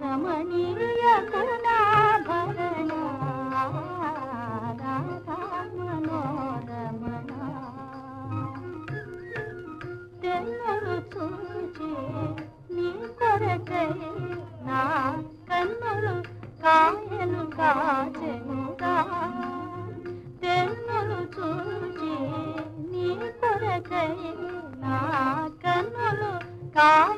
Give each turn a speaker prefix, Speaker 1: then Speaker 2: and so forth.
Speaker 1: రమణీయ కరుణాభరణ మనోరమణ తెల్లరు చూచి నీ కొరకై నా కన్నులు కాయలు కాచెనుగా తెన్నులు చూచి నా కన్నులు కాయలు